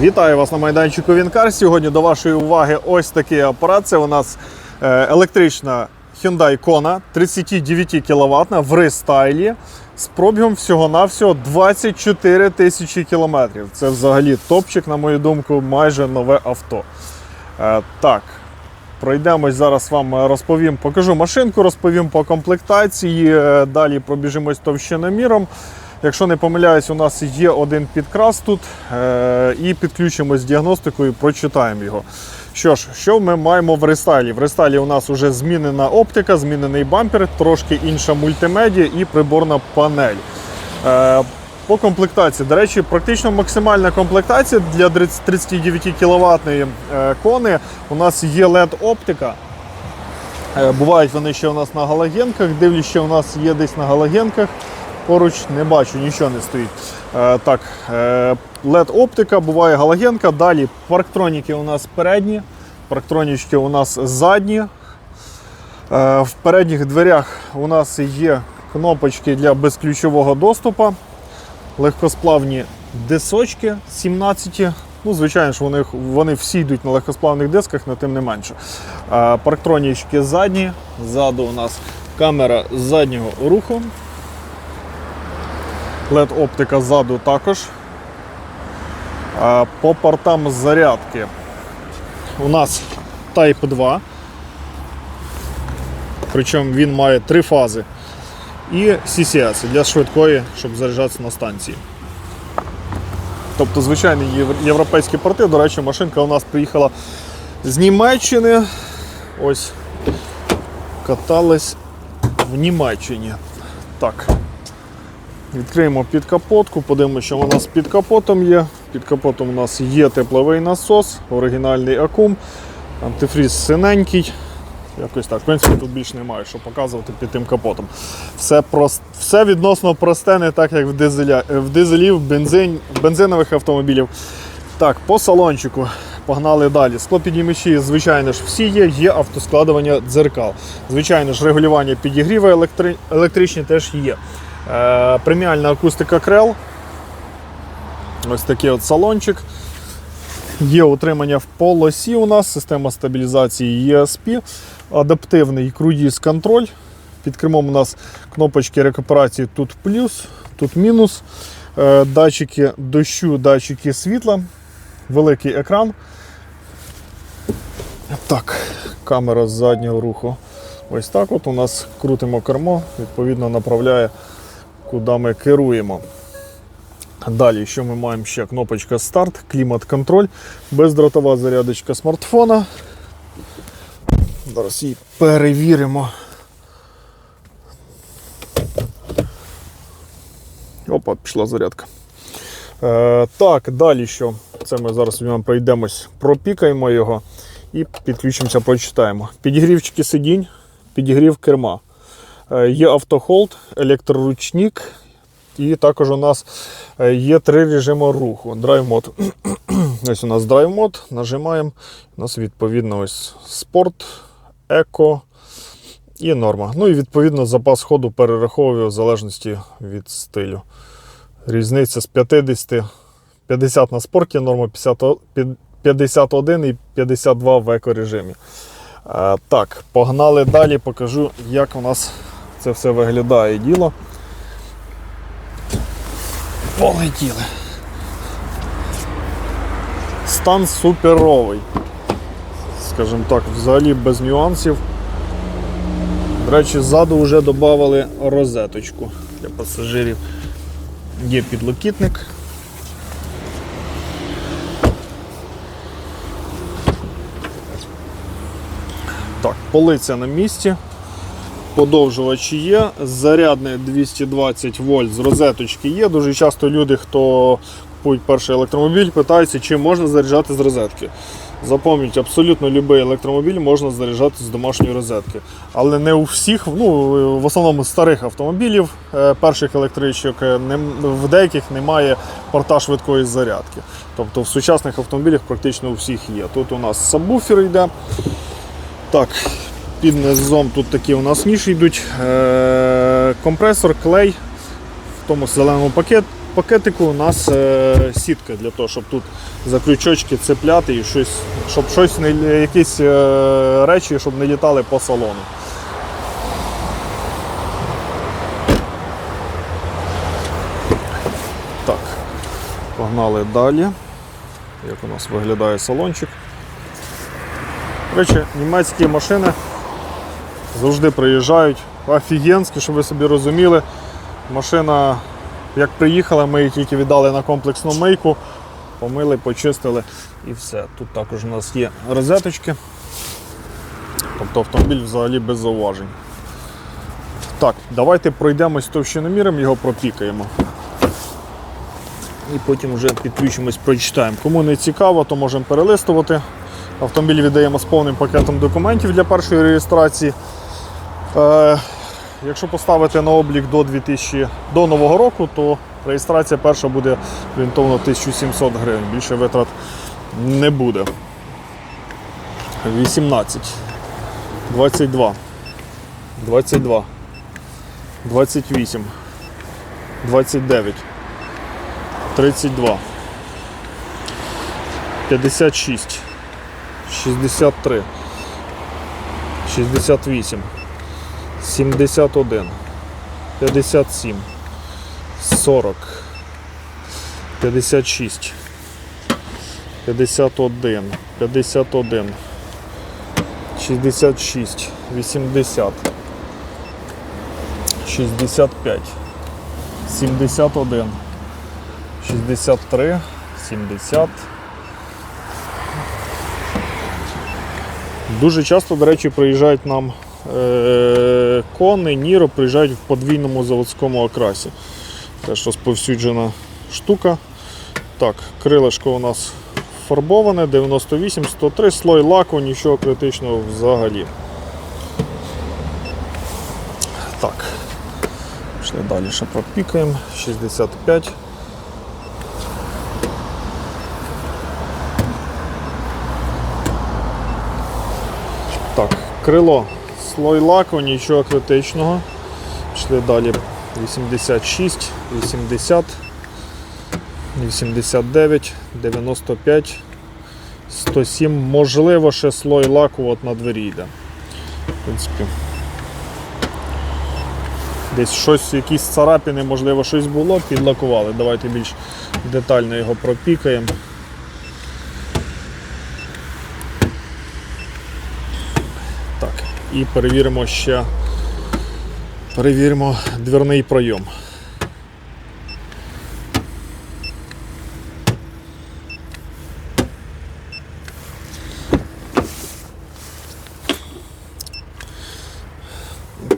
Вітаю вас на майданчику Вінкар. Сьогодні до вашої уваги ось такий апарат. Це у нас е, електрична Hyundai Kona 39 кВт в рестайлі з пробігом всього-навсього 24 тисячі кілометрів. Це взагалі топчик, на мою думку, майже нове авто. Е, Так, пройдемось зараз вам е, розповім, покажу машинку, розповім по комплектації. Далі пробіжимось товщиноміром. Якщо не помиляюсь, у нас є один підкрас тут е- і підключимось з діагностикою, прочитаємо його. Що ж, що ми маємо в рестайлі? В рестайлі у нас вже змінена оптика, змінений бампер, трошки інша мультимедіа і приборна панель. Е, по комплектації, до речі, практично максимальна комплектація для 39 кВт кони. У нас є LED-оптика. Е, Бувають вони ще у нас на галогенках. Дивлюсь, що у нас є десь на галогенках. Поруч не бачу, нічого не стоїть. Е, так, е, LED-оптика, буває галогенка. Далі парктроніки у нас передні, парктронічки у нас задні. Е, в передніх дверях у нас є кнопочки для безключового доступу, легкосплавні дисочки 17. Ну, звичайно ж, вони, вони всі йдуть на легкосплавних дисках, але тим не менше. Парктронічки задні, ззаду у нас камера заднього руху. LED-оптика ззаду також. По портам зарядки у нас Type 2. Причому він має три фази. І CCS для швидкої, щоб заряджатися на станції. Тобто звичайні європейські порти. До речі, машинка у нас приїхала з Німеччини. Ось катались в Німеччині. Так. Відкриємо під капотку, подивимося, що у нас під капотом є. Під капотом у нас є тепловий насос, оригінальний акум, антифріз синенький. Якось так. В принципі, тут більше немає, що показувати під тим капотом. Все, прос... Все відносно просте, не так, як в, дизеля... в дизелів, бензин... бензинових автомобілів. Так, по салончику погнали далі. Склопідіймачі, звичайно ж, всі є, є автоскладування дзеркал. Звичайно ж, регулювання підігріву електри... електричні теж є. Е, преміальна акустика Крел. Ось такий от салончик. Є утримання в полосі у нас, система стабілізації ESP, адаптивний круїз контроль. Під кермом у нас кнопочки рекуперації тут плюс, тут мінус. Е, Датчики дощу, датчики світла, великий екран. Так, камера з заднього руху. Ось так от у нас крутимо кермо, відповідно направляє, куди ми керуємо. Далі, що ми маємо ще? Кнопочка старт, клімат-контроль, бездротова зарядочка смартфона. Зараз її перевіримо. Опа, пішла зарядка. Е, так, далі що? Це ми зараз пройдемось, пропікаємо його і підключимося, прочитаємо. Підігрівчики сидінь, підігрів керма. Е, є автохолд, електроручник, і також у нас е, є три режими руху. Драйв мод. Ось у нас драйв мод, нажимаємо. У нас відповідно ось спорт, еко і норма. Ну і відповідно запас ходу перераховує в залежності від стилю. Різниця з 50, 50 на спорті, норма 50, 51 і 52 в еко-режимі. Е, Так, погнали далі, покажу, як у нас це все виглядає діло. Полетіли. Стан суперовий. Скажімо так, взагалі без нюансів. До речі, ззаду вже додали розеточку для пасажирів. Є підлокітник. Так, полиця на місці. Подовжувачі є, зарядне 220 вольт з розеточки є. Дуже часто люди, хто купують перший електромобіль, питаються, чи можна заряджати з розетки. Запам'ятайте, абсолютно будь-який електромобіль можна заряджати з домашньої розетки. Але не у всіх, ну в основному старих автомобілів, е, перших електричок, е, в деяких немає порта швидкої зарядки. Тобто в сучасних автомобілях практично у всіх є. Тут у нас сабвуфер йде. Так, під низом тут такі у нас ніші йдуть. Е, компресор, клей в тому зеленому пакет, пакетику у нас е, сітка для того, щоб тут за крючочки цепляти і щось, щоб щось не якісь е, речі, щоб не літали по салону. Так, погнали далі. Як у нас виглядає салончик. Речі, німецькі машини завжди приїжджають офігенські, щоб ви собі розуміли. Машина, як приїхала, ми її тільки віддали на комплексну мийку, помили, почистили і все. Тут також у нас є розеточки. Тобто автомобіль взагалі без зауважень. Так, давайте пройдемось товщиноміром, його пропікаємо. І потім вже підключимось, прочитаємо. Кому не цікаво, то можемо перелистувати. Автомобіль віддаємо з повним пакетом документів для першої реєстрації. Е, якщо поставити на облік до 2000, до нового року, то реєстрація перша буде орієнтовно 1700 гривень. Більше витрат не буде. 18, 22, 22, 28, 29, 32, 56, 63, 68, 71, 57, 40, 56, 51, 51, 66, 80, 65, 71, 63, 70. Дуже часто, до речі, приїжджають нам кони, Ніро приїжджають в подвійному заводському окрасі. Теж розповсюджена штука. Так, крилишко у нас фарбоване, 98, 103, слой лаку, нічого критичного взагалі. Так, пішли далі ще пропікаємо. 65. Так, крило, слой лаку, нічого критичного. Пішли далі 86, 80, 89, 95, 107. Можливо, ще слой лаку от на двері йде. В принципі. Десь щось, якісь царапини, можливо, щось було, підлакували. Давайте більш детально його пропікаємо. Так, і перевіримо ще. Перевіримо дверний пройом.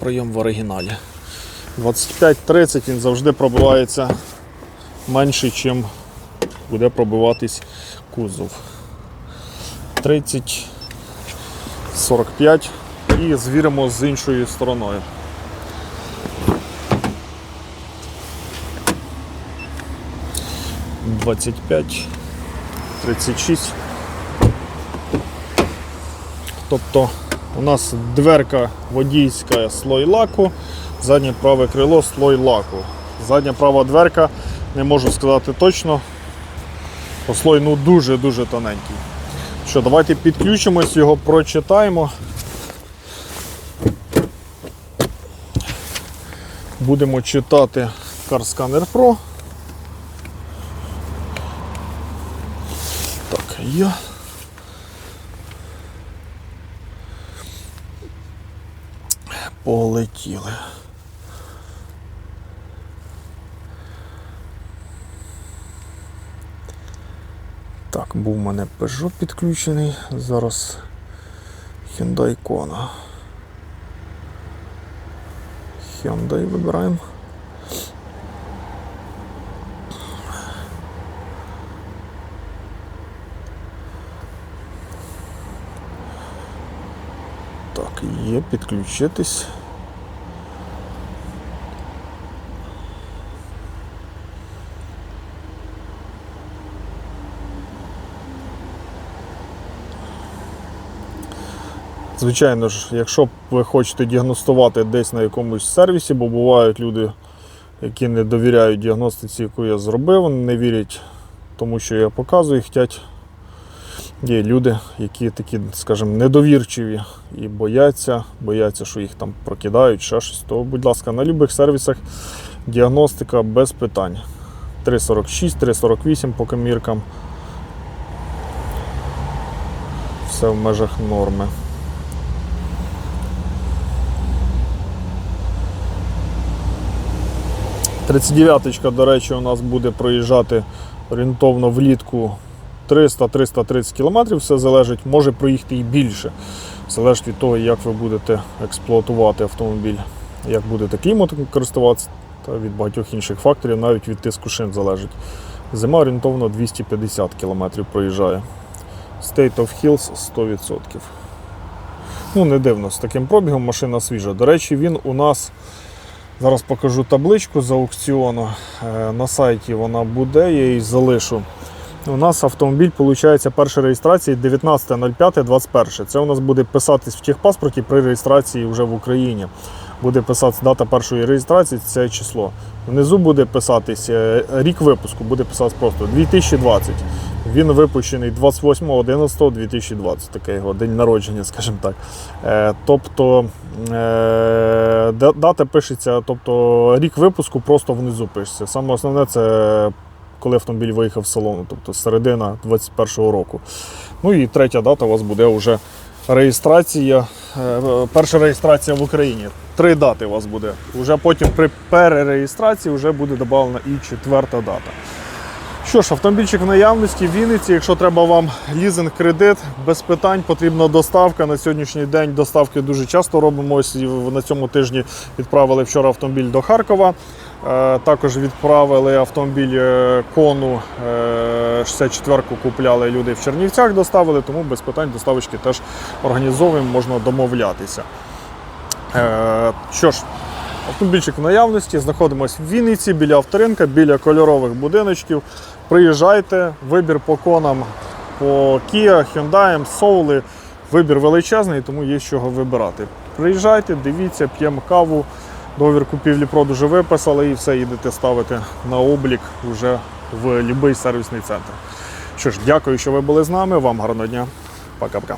Пройом в оригіналі. 25-30 він завжди пробивається менше, ніж буде пробиватись кузов. 30, 45 і звіримо з іншою стороною. Двадцять п'ять, тридцять шість. Тобто у нас дверка водійська слой лаку, заднє праве крило слой лаку. Задня права дверка, не можу сказати точно, бо слой ну дуже-дуже тоненький. Що, давайте підключимось, його прочитаємо. Будемо читати Car Scanner Pro. Так, є. Полетіли. Так, був у мене Peugeot підключений, зараз Hyundai Kona. Hyundai вибираємо. Так, є, підключитись. Звичайно ж, якщо ви хочете діагностувати десь на якомусь сервісі, бо бувають люди які не довіряють діагностиці, яку я зробив, не вірять тому, що я показую, хочуть. Є люди, які такі, скажімо, недовірчиві і бояться, бояться, що їх там прокидають, ще щось. То, будь ласка, на будь-яких сервісах діагностика без питань. 3,46, 3,48 по коміркам. Все в межах норми. Тридцять до речі, у нас буде проїжджати орієнтовно влітку 300-330 км, все залежить, може проїхати і більше. Залежить від того, як ви будете експлуатувати автомобіль, як будете кліматом користуватися та від багатьох інших факторів, навіть від тиску шин залежить. Зима орієнтовно 250 км проїжджає. State of Hills 100%. Ну, не дивно, з таким пробігом машина свіжа. До речі, він у нас. Зараз покажу табличку з аукціону. Е, На сайті вона буде, я її залишу. У нас автомобіль, виходить, перша реєстрація 19.05.21. Це у нас буде писатись в техпаспорті при реєстрації вже в Україні. Буде писатися дата першої реєстрації, це число. Внизу буде писатись е, рік випуску, буде писатись просто 2020. Він випущений 28.11.2020, таке його день народження, скажімо так. Е, Тобто е, дата пишеться, тобто рік випуску просто внизу пишеться. Саме основне це коли автомобіль виїхав з салону, тобто середина 21-го року. Ну і третя дата у вас буде вже реєстрація, е, перша реєстрація в Україні. Три дати у вас буде. Уже потім при перереєстрації вже буде додана і четверта дата. Що ж, автомобільчик в наявності в Вінниці. Якщо треба вам лізинг, кредит, без питань потрібна доставка. На сьогоднішній день доставки дуже часто робимо. Ось на цьому тижні відправили вчора автомобіль до Харкова. Е, Також відправили автомобіль е, кону е, 64-ку купляли люди в Чернівцях, доставили, тому без питань доставочки теж організовуємо, можна домовлятися. Е, Що ж, автомобільчик в наявності, знаходимося в Вінниці біля авторинка, біля кольорових будиночків. Приїжджайте, вибір по конам по Kia, Hyundai, Soul. Вибір величезний, тому є з чого вибирати. Приїжджайте, дивіться, п'ємо каву, договір купівлі-продажу виписали і все їдете ставити на облік вже в будь-який сервісний центр. Що ж, дякую, що ви були з нами. Вам гарного дня. Пока-пока.